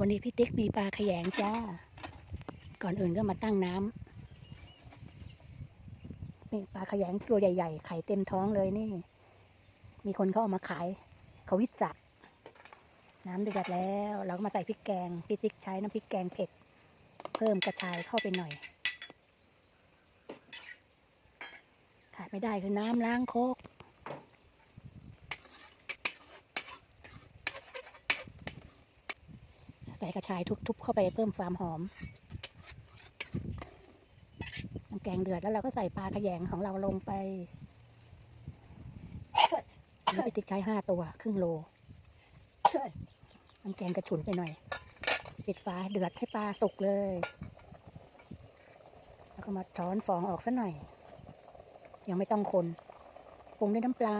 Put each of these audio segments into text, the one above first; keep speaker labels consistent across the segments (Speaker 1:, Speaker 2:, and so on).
Speaker 1: วันนี้พี่ติ๊กมีปลาขยงจ้า ก่อนอื่นก็มาตั้งน้ำนี่ปลาขยงตัวใหญ่ๆ ไข่เต็มท้องเลยนี่ มีคนเขาเอามาขาย เขาวิจัก น้ำเดือดแล้ว เราก็มาใส่พริกแกง พี่ติ๊กใช้น้ำพริกแกงเผ็ด เพิ่มกระชายเข้าไปหน่อย ขาดไม่ได้คือน้ำล้างโคก ใส่กระชายทุบๆเข้าไปเพิ่มความหอมน้ำแกงเดือดแล้วเราก็ใส่ปลาขยงของเราลงไปนี่พี่ติ๊กใช้ห้าตัว ครึ่งโลน้ำแกงกระฉุนไปหน่อย ปิดฝาเดือดให้ปลาสุกเลย แล้วก็มาช้อนฟองออกสักหน่อย ยังไม่ต้องคนปรุงด้วยน้ำปลา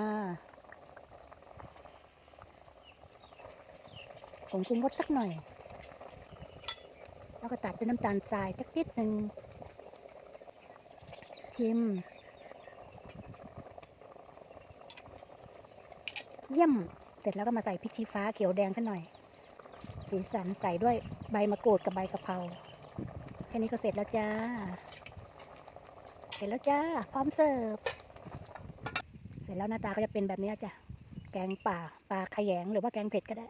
Speaker 1: ผงปรุงรสสักหน่อย แล้วก็ตัดด้วยน้ำตาลทรายสักนิดหนึ่งชิม เยี่ยม เสร็จแล้วก็มาใส่พริกชี้ฟ้าเขียวแดงสักหน่อย สีสันใส่ด้วยใบมะกรูดกับใบกะเพราแค่นี้ก็เสร็จแล้วจ้า เสร็จแล้วจ้า พร้อมเสิร์ฟ เสร็จแล้วหน้าตาก็จะเป็นแบบนี้จ้ะ แกงป่าปลาขยงหรือว่าแกงเผ็ดก็ได้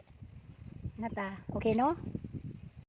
Speaker 1: หน้าตา โอเคเนาะ